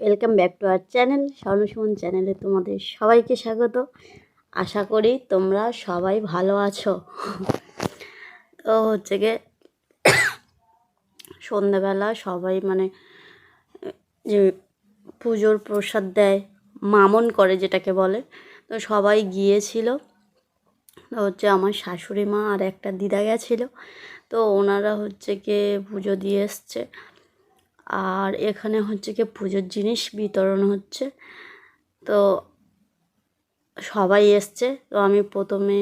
Welcome channel চ্যানেলে তোমাদের সবাইকে স্বাগত। আশা করি তোমরা সবাই ভালো আছো। তো হচ্ছে গিয়ে সন্ধ্যাবেলা সবাই মানে পুজোর প্রসাদ দেয়, মামন করে যেটাকে বলে। তো সবাই গিয়েছিল। হচ্ছে আমার শাশুড়ি মা আর একটা দিদা গেছিল। তো ওনারা হচ্ছে গিয়ে পুজো দিয়ে এসছে। আর এখানে হচ্ছে কি পুজোর জিনিস বিতরণ হচ্ছে। তো সবাই এসছে। তো আমি প্রথমে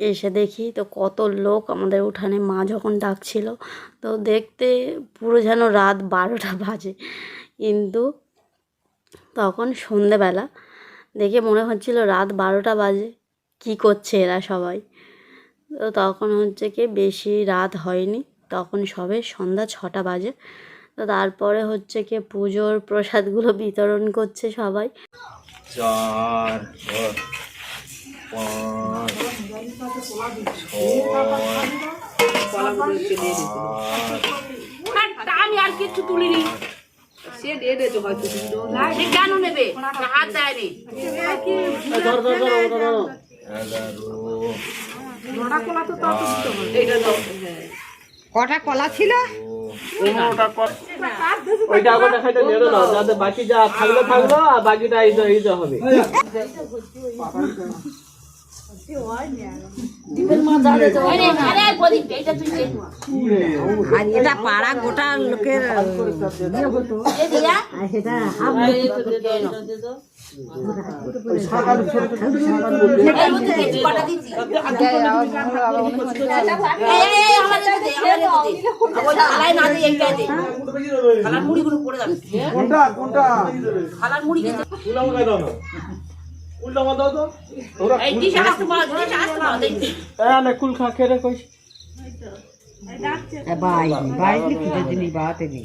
এসে দেখি তো কত লোক আমাদের উঠানে মা যখন ডাকছিল। তো দেখতে পুরো যেন রাত বারোটা বাজে। কিন্তু তখন সন্ধেবেলা দেখে মনে হচ্ছিল রাত বারোটা বাজে। কি করছে এরা সবাই? তো তখন হচ্ছে কি বেশি রাত হয়নি। তখন সবে সন্ধ্যা ছটা বাজে। তো তারপরে হচ্ছে কি পুজোর প্রসাদগুলো বিতরণ করছে সবাই। চার পাঁচ আমি আর কিছু তুলিনি। সে দিয়ে দিয়েছে হয়তো কেন নেবে? হাত দেয়নি এগারো এইটা দাও। কটা কলা ছিল? ওইটা আগে দেখাইতে নেড়ে নাও যাতে বাকি যা থাকল থাকল আর বাকিটা এই হবে। এটা পাড়া গোটা লোকের পড়ে যাবে। কোনটা কোনটা? থালার মুড়ি উল্টা দাও তো। এই আসতে আসতে হ্যাঁ না কুল খা খেয়ে কই বাইনি বাইনি খুঁজে দিনি বাতে নি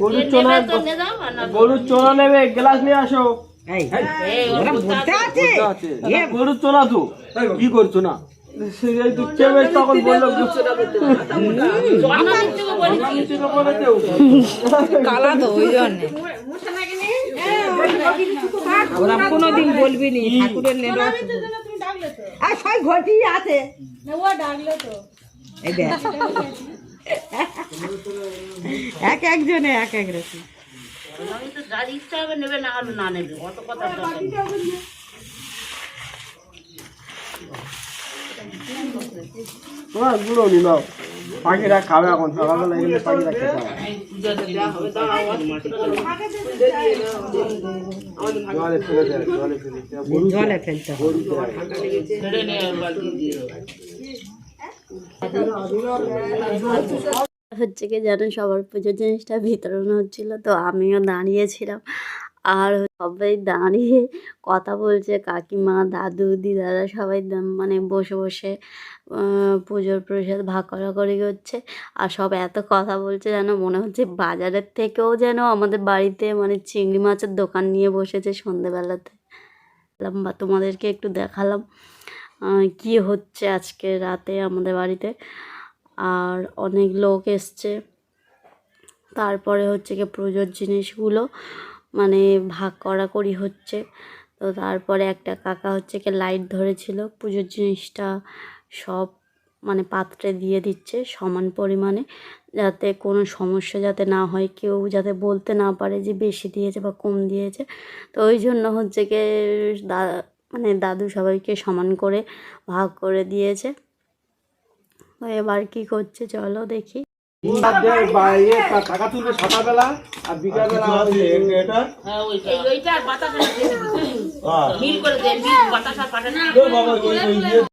গরুর চোনা তো নে দাও গরুর চোনা নেবে গ্লাস নিয়ে আসো। আছে। গরুর চোনা তো। কি করছ না কোনোদিন বলবি নি ঠাকুরের আর সব ঘটি আছে এক একজনে এক এক রকম যার ইচ্ছা হবে নেবে না হলে না নেবে অত কথা। তোমার গুঁড়ো নি নাও। পাখিরা খাবে এখন সকালবেলা এগুলো পাখিরা খেতে হবে। জলে ফেলতে হচ্ছে কি জানেন সবার পুজোর জিনিসটা বিতরণ হচ্ছিল তো আমিও দাঁড়িয়েছিলাম। আর সবাই দাঁড়িয়ে কথা বলছে, কাকিমা, দাদু, দিদারা সবাই মানে বসে বসে পুজোর প্রসাদ ভাগ করাকরি করছে। আর সব এত কথা বলছে যেন মনে হচ্ছে বাজারের থেকেও যেন আমাদের বাড়িতে মানে চিংড়ি মাছের দোকান নিয়ে বসেছে সন্ধেবেলাতে। বা তোমাদেরকে একটু দেখালাম কি হচ্ছে আজকে রাতে আমাদের বাড়িতে। আর অনেক লোক এসছে। তারপরে হচ্ছে কি পুজোর জিনিসগুলো। মানে ভাগ করাকরি হচ্ছে। তো তারপরে একটা কাকা হচ্ছে কি লাইট ধরেছিল, পুজোর জিনিসটা সব মানে পাত্রে দিয়ে দিচ্ছে সমান পরিমাণে, যাতে কোনো সমস্যা যাতে না হয়, কেউ যাতে বলতে না পারে যে বেশি দিয়েছে বা কম দিয়েছে। তো ওই জন্য হচ্ছে কি দা মানে দাদু সবাইকে সমান করে ভাগ করে দিয়েছে। এবার কি করছে চলো দেখি। টাকা তুলবে সকালবেলা আর বিকালবেলা এটা? হ্যাঁ ওইটা। ওইটা আর বাতাসা দিয়ে। মিল করে দে মিল বাতাসা পাঠানো বাবা ওই ওই ইয়ে